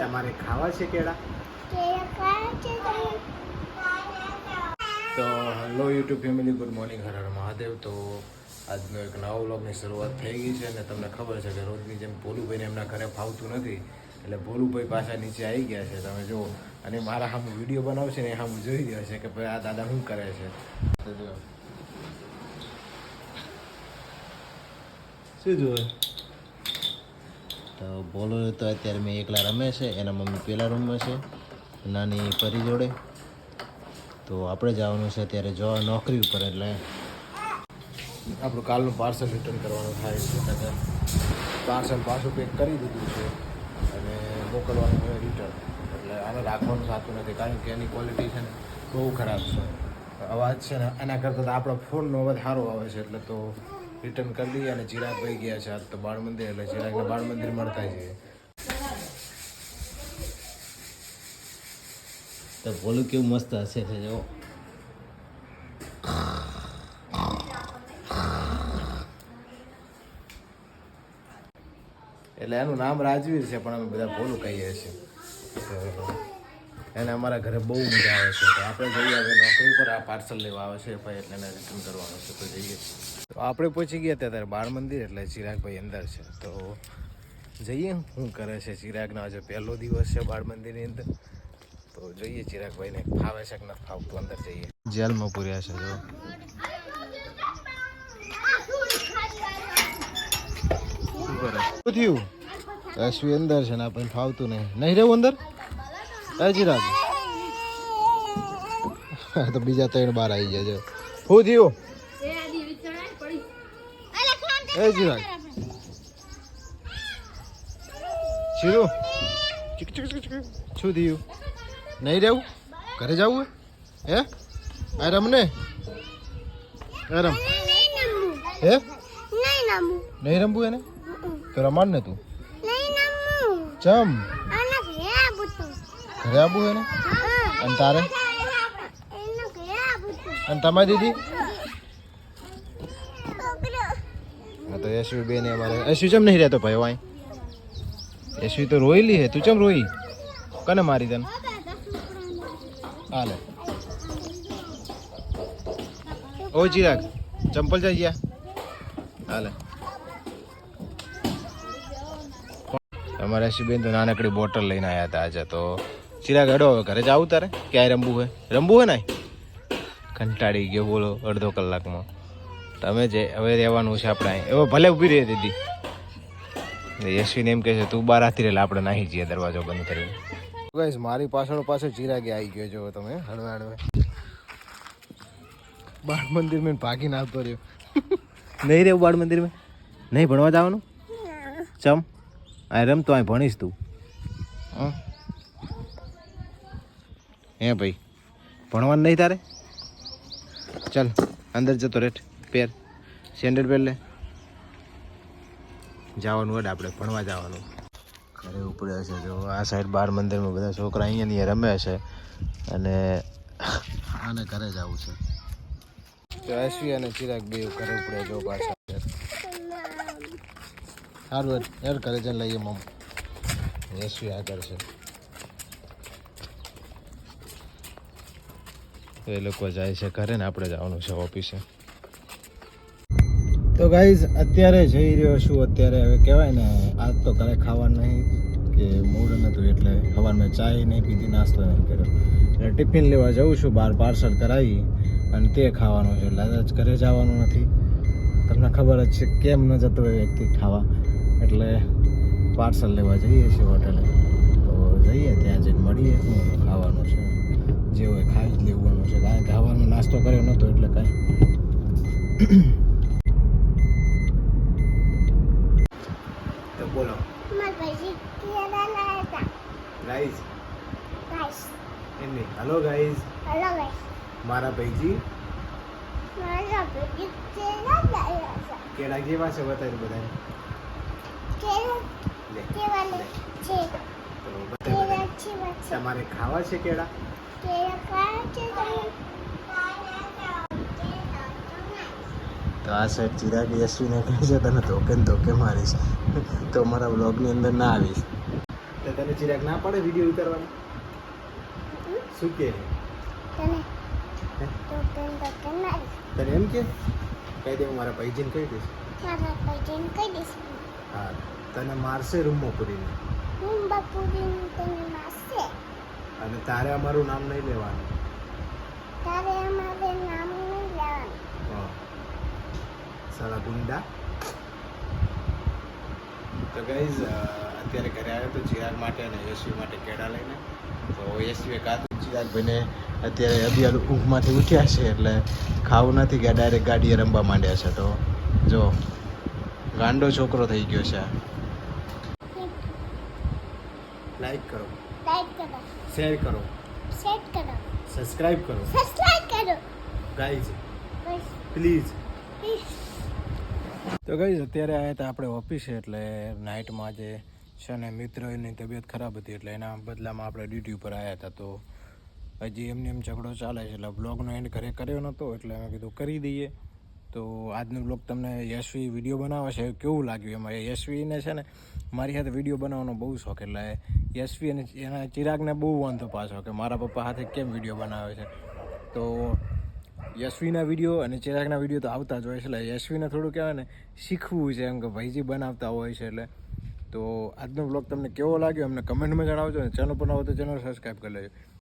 તમારે ખાવા છે કેળા? તો hello YouTube family, good morning, Har Har Mahadev. તો આજનો એક નવો વ્લોગની શરૂઆત થઈ ગઈ છે અને તમને ખબર છે કે રોજની જેમ ભોલુભાઈને એમના ઘરે ફાવતું નથી, એટલે ભોલુભાઈ પાછા નીચે આવી ગયા છે. તમે જુઓ, અને મારા સામે વીડિયો બનાવશે ને સામે જોઈ રહ્યો છે કે ભાઈ આ દાદા શું કરે છે. શું જુએ તો બોલો તો અત્યારે મેં એકલા રમે છે, એના મમ્મી પેલા રૂમમાં છે, નાની પરી જોડે. તો આપણે જવાનું છે અત્યારે જો નોકરી ઉપર એટલે. આપણું કાલનું પાર્સલ રિટર્ન કરવાનું થાય છે પાર્સલ પાછું પેક કરી દીધું છે, અને મોકલવાનું હોય રિટર્ન એટલે આને રાખવાનું થતું નથી, કારણ કે એની ક્વોલિટી છે ને બહુ ખરાબ છે. અવાજ છે ને એના કરતાં તો આપણો ફોનનો અવાજ સારો આવે છે, એટલે તો રિટર્ન કરી દઈએ અને ચિરાગ ભાઈ ગયા છે આજ તો બાળ મંદિર એટલે ચિરાગને બાળ મંદિર મળતા જઈએ તો બોલું કેવું મસ્ત હશે છે જો. એટલે એનું નામ રાજવીર છે પણ અમે બધા ભોલું કહીએ છીએ. એને અમારા ઘરે બહુ મજા આવે છે. તો આપણે જઈએ હવે નોકરી પર, આ પાર્સલ લેવા આવે છે ભાઈ એટલે એને રિટર્ન કરવાનું છે, તો જઈએ. તો આપણે પહોંચી ગયા ત્યાં, ત્યારે બાળ મંદિર એટલે ચિરાગભાઈ અંદર છે. તો જઈએ, શું કરે છે ચિરાગનો આજે પહેલો દિવસ છે બાળ મંદિરની અંદર. તો જોઈએ, ચિરાગભાઈને ફાવે છે કે નથી ફાવતું અંદર જઈએ. જેલમાં પૂર્યા છે, જો. શું કરે? શું થયું? અંદર છે ને આપણને ફાવતું નહીં. નહીં રહેવું અંદર? હે ચિરાગ તો બીજા ત્રણ બાર આવી ગયા છે. શું થયો? હે ચિરાગ શીરો. ચીક ચીક ચીક ચીક. શું થયું? નહીં રહેવું? ઘરે જવું હે? આ રમને આ રમ. હે? નહીં રમવું એને? તો રમાડ ને તું. ચમ. ઘરે આવવું એને અને તારે? અને તમારી દીદી? હા, તો યશવી બેન અમારે યશવી ચમ નહીં રહેતો ભાઈ વાય યશવી તો રોયેલી હે. તું ચમ રોઈ? કને મારી તને? હાલે. ઓ, ચિરાગ, ચંપલ જઈ ગયા? હાલે. અમારે યશવીબેન તો નાનકડી બોટલ લઈને આવ્યા હતા આજે તો. ચિરાગ હડો હવે ઘરે જાવું તારે? ક્યાંય રમવું હોય? રમવું હોય ને કંટાળી ગયો બોલો અડધો કલાકમાં. તમે જે હવે રહેવાનું છે આપણે અહીં. હવે ભલે ઊભી રહી દીદી. યશવીને એમ કહે છે તું બાર હાથી રહેલા આપણે નાહી જઈએ દરવાજો બંધ કરીને. ગાઈસ મારી પાછળ પાછળ ચિરાગે આવી ગયો જો તમે હળવે હળવે. બાળ મંદિર મેં ભાગીને આવતો રહ્યો. નહીં રહેવું બાળ મંદિર મેં? નહીં ભણવા જવાનું? ચમ આ રમતો અહીં ભણીશ તું. હં? હે ભાઈ? ભણવાનું નહીં તારે? ચાલ, અંદર જતો રેટ પેર. સેન્ડલ પહેર લે. જવાનું હોય આપણે, ભણવા જવાનું. ઘરે ઉપડે છે જો, આ સાઈડ બાર મંદિરમાં બધા છોકરા અહીંયા રમે છે. અને આને ઘરે જવું છે. તો એસવી અને ચિરાગ બે ઘરે ઉપડે જો પાછા. સારું યાર ઘરે જઈને લઈએ મમ એસવી આગળ છે તો એ લોકો જાય છે ઘરે ને આપણે જવાનું છે ઓફિસે. તો ગાઈઝ અત્યારે જઈ રહ્યો છું, અત્યારે હવે કહેવાય ને, આજ તો ઘરે ખાવાનું નહીં, કે મૂડ નહોતું એટલે સવારમાં ચાય નહીં પીધી, નાસ્તો નહીં કર્યો. એટલે ટિફિન લેવા જઉં છું બહાર પાર્સલ કરાવી અને તે ખાવાનું છે. એટલે આજ ઘરે જવાનું નથી. તમને ખબર જ છે, કેમ ન જતો હોય વ્યક્તિ ખાવા. એટલે પાર્સલ લેવા જઈએ છીએ હોટેલે. તો જઈએ, ત્યાં જઈને મળીએ શું ખાવાનું છે જે હોય ખાઈ જ લેવાનું છે કારણ કે ખાવાનો નાસ્તો કર્યો નહોતો એટલે કાંઈ. તો બોલો. ગાઈઝ એમની હલો ગાઈઝ મારા ભાઈજી. કેળા કેવા છે બતાવી બધા લે લે. છે? બધાને. તમારે ખાવા છે કેળા તો આ સાઈડ ચિરાગ યશવીને કહે છે તને ધોકે ને ધોકે મારીશ. તો મારા બ્લોગની અંદર ના આવીશ. તો તને ચિરાગ ના પડે વીડિયો ઉતારવાનો? શું કે? તને એમ કે? કહી દે હું મારા ભાઈજીને કહી દઈશ. મારા પૈજન કહી દઈશ. હા તને મારશે રૂમમાં પૂરીને તને મારશે. અને તારે અમારું નામ નહીં લેવાનું તારે અમારે નામ નહીં લેવાનું હા ગુંડા તો ગાઈઝ અત્યારે ઘરે આવ્યો તો ચિરાગ માટે અને યશવી માટે કેળા લઈને. તો યશવીએ કાતું ચિરાગભાઈને અત્યારે અભિયાલ ઊંઘમાંથી ઉઠ્યા છે એટલે ખાવું નથી ગયા ડાયરેક્ટ ગાડીએ રમવા માંડ્યા છે. તો જો ગાંડો છોકરો થઈ ગયો છે. લાઈક કરો. લાઈક કરો. શેર કરો. શેર કરો. સબસ્ક્રાઇબ કરો. સબસ્ક્રાઇબ કરો. ગાઈઝ પ્લીઝ પ્લીઝ તો ગઈ અત્યારે આવ્યા હતા આપણે ઓફિસે એટલે નાઇટમાં જે છે ને મિત્રની તબિયત ખરાબ હતી, એટલે એના બદલામાં આપણે ડ્યુટી ઉપર આવ્યા હતા. તો હજી એમને એમ ઝઘડો ચાલે છે, એટલે બ્લોગનો એન્ડ ઘરે કર્યો નહોતો એટલે અમે કીધું કરી દઈએ. તો આજનો બ્લોગ તમને યશવી વીડિયો બનાવે છે, કેવું લાગ્યું એમાં? યશવીને છે ને મારી સાથે વીડિયો બનાવવાનો બહુ શોખ, એટલે યશવી અને એના ચિરાગને બહુ વાંધો પાછો કે મારા પપ્પા સાથે કેમ વીડિયો બનાવે છે? તો યશવીના વીડિયો અને ચિરાગના વીડિયો તો આવતા જ હોય છે. એટલે યશવીને થોડું કહેવાય ને, શીખવું છે એમ કે ભાઈજી બનાવતા હોય છે એટલે. તો આજનો બ્લોગ તમને કેવો લાગ્યો? અમને કમેન્ટમાં જણાવજો અને ચેનલ પર હોય તો ચેનલ સબસ્ક્રાઈબ કરી લેજો.